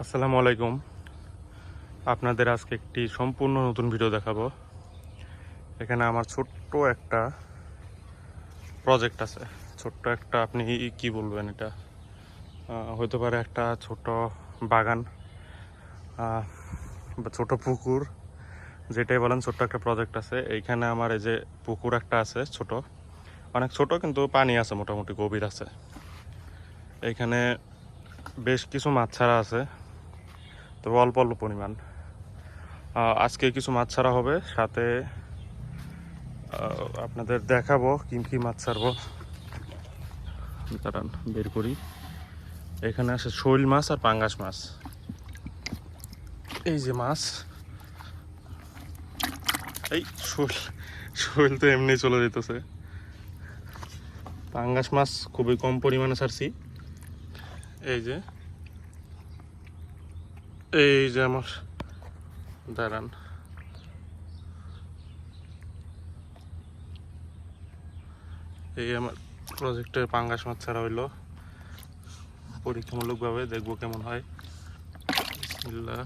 আসসালামু আলাইকুম। আপনাদের আজকে একটি সম্পূর্ণ নতুন ভিডিও দেখাবো। এখানে আমার ছোট্ট একটা প্রজেক্ট আছে। ছোট্ট একটা, আপনি কি বলবেন এটা? হতে পারে একটা ছোট বাগান বা ছোট পুকুর, যেটাই বলেন, ছোট্ট একটা প্রজেক্ট আছে। এইখানে আমার এই যে পুকুর একটা আছে, ছোট। অনেক ছোট, কিন্তু পানি আছে, মোটামুটি গভীর আছে। এইখানে বেশ কিছু মাছ ছাড়া আছে। তবে অল্প অল্প পরিমাণ। আজকে কিছু মাছ ছাড়া হবে, সাথে আপনাদের দেখাবো কি কি মাছ ছাড়বো। দাঁড়ান, বের করি। এখানে আছে শৈল মাছ আর পাঙ্গাস মাছ। এই যে মাছ। এই, শৈল শৈল তো এমনি চলে যেতেছে। পাঙ্গাস মাছ খুবই কম পরিমাণে ছাড়ছি। এই যে এই যে আমার, দাঁড়ান। এই আমার প্রজেক্টের পাঙ্গাস মাছ ছাড়া হইল। পরীক্ষামূলকভাবে দেখব কেমন হয়। বিসমিল্লাহ।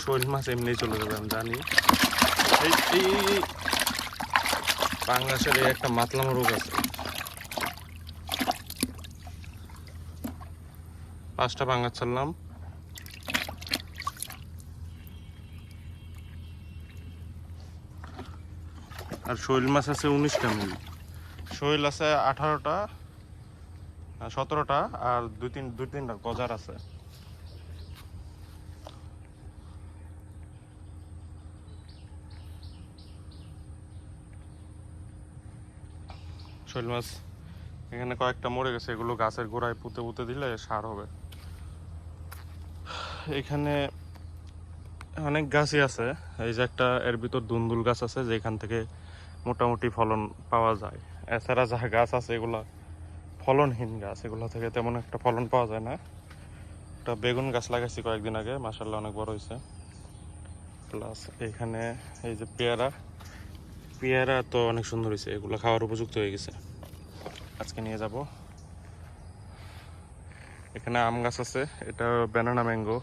শোল মাছ এমনি চলে যাবে, আমি জানি। এই পাঙ্গাসের একটা মাতলাম রোগ আছে। পাঁচটা পাঙ্গাস ছাড়লাম। আর শৈল মাছ আছে উনিশটা মিল। শৈল আছে আঠারোটা সতেরোটা, আর দুই তিন দুই তিনটা গজার আছে। শৈল মাছ এখানে কয়েকটা মরে গেছে, এগুলো গাছের গোড়ায় পুঁতে পুঁতে দিলে সার হবে। এখানে অনেক গাছই আছে। এই যে একটা এর ভিতর দুন্দুল গাছ আছে, যেখান থেকে মোটামুটি ফলন পাওয়া যায়। এছাড়া যা গাছ আছে, এগুলা ফলনহীন গাছ। এগুলো থেকে তেমন একটা ফলন পাওয়া যায় না। একটা বেগুন গাছ লাগাইছি কয়েকদিন আগে মাসাল্লাহ অনেক বড় হয়েছে প্লাস এখানে এই যে পেয়ারা পেয়ারা তো অনেক সুন্দর হয়েছে এগুলো খাওয়ার উপযুক্ত হয়ে গেছে। আজকে নিয়ে যাব। এখানে আম গাছ আছে, এটা ব্যানানা ম্যাঙ্গো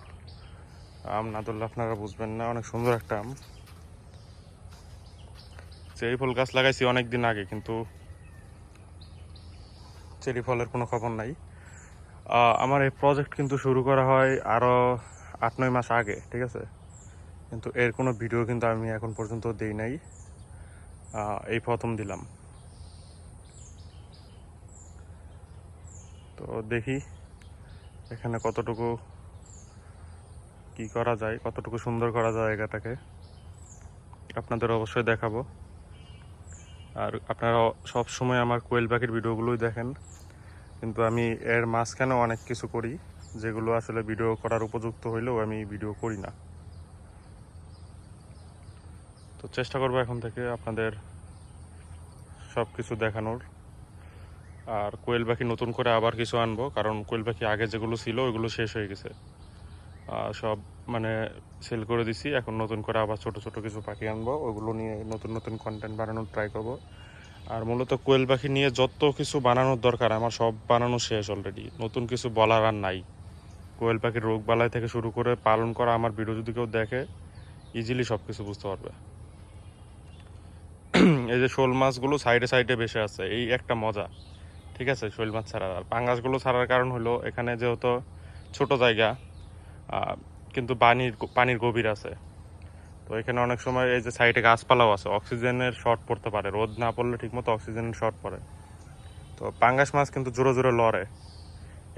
আম না ধরলে আপনারা বুঝবেন না, অনেক সুন্দর একটা আম। চেরি ফল গাছ লাগাইছি অনেক দিন আগে, কিন্তু চেরি ফলের কোনো খবর নাই। আমার এই প্রজেক্ট কিন্তু শুরু করা হয় আরও আট নয় মাস আগে, ঠিক আছে? কিন্তু এর কোনো ভিডিও কিন্তু আমি এখন পর্যন্ত দেই নাই। এই প্রথম দিলাম। তো দেখি এখানে কতটুকু কি করা যায়, কতটুকু সুন্দর করা যায় জায়গাটাকে, আপনাদের অবশ্যই দেখাবো। আর আপনারা সব সময় আমার কোয়েল পাখির ভিডিওগুলোই দেখেন, কিন্তু আমি এর মাঝখানে অনেক কিছু করি, যেগুলো আসলে ভিডিও করার উপযুক্ত হইলেও আমি ভিডিও করি না। তো চেষ্টা করব এখন থেকে আপনাদের সব কিছু দেখানোর। আর কোয়েল পাখি নতুন করে আবার কিছু আনব, কারণ কোয়েল পাখি আগে যেগুলো ছিল, ওইগুলো শেষ হয়ে গেছে। সব মানে সেল করে দিছি, এখন নতুন করে আবার ছোট ছোট কিছু পাখি আনব, ওগুলো নিয়ে নতুন নতুন কন্টেন্ট বানানোর ট্রাই করব। আর মূলত কোয়েল পাখি নিয়ে যত কিছু বানানোর দরকার, আমার সব বানানো শেষ অলরেডি নতুন কিছু বলার আর নাই। কোয়েল পাখির রোগ বালাই থেকে শুরু করে পালন করা আমার ভিডিও যদি কেউ দেখে ইজিলি সব কিছু বুঝতে পারবে। এই যে শোল মাছগুলো সাইডে সাইডে বেশি আছে এই একটা মজা। ঠিক আছে, শৈল মাছ ছাড়ার আর পাঙ্গাসগুলো ছাড়ার কারণ হলো এখানে যেহেতু ছোট জায়গা কিন্তু পানির পানির গভীর আছে। তো এখানে অনেক সময় এই যে সাইডে গাছপালাও আছে, অক্সিজেনের শর্ট পড়তে পারে। রোদ না পড়লে ঠিকমতো অক্সিজেনের শর্ট পড়ে। তো পাঙ্গাস মাছ কিন্তু জোরে জোরে লড়ে।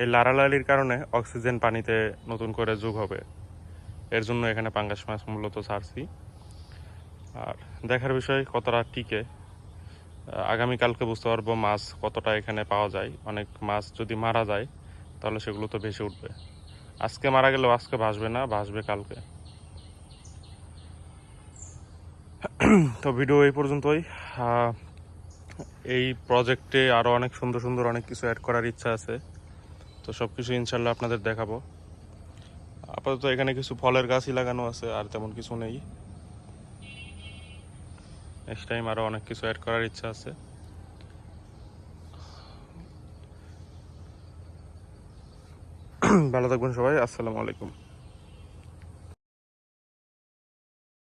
এই লাড়ালাড়ির কারণে অক্সিজেন পানিতে নতুন করে যোগ হবে। এর জন্য এখানে পাঙ্গাস মাছ মূলত ছাড়ছি। আর দেখার বিষয় কতটা টিকে আগামীকালকে বুঝতে পারব মাছ কতটা এখানে পাওয়া যায়। অনেক মাছ যদি মারা যায়, তাহলে সেগুলো তো ভেসে উঠবে। আজকে মারা গেলেও আজকে ভাসবে না, ভাসবে কালকে। তো ভিডিও এই পর্যন্তই। এই প্রজেক্টে আরও অনেক সুন্দর সুন্দর অনেক কিছু অ্যাড করার ইচ্ছা আছে। তো সব কিছু ইনশাল্লাহ আপনাদের দেখাবো। আপাতত এখানে কিছু ফলের গাছই লাগানো আছে, আর তেমন কিছু নেই। নেক্সট টাইম আরও অনেক কিছু অ্যাড করার ইচ্ছা আছে। ভালো থাকবেন সবাই আসসালামু আলাইকুম।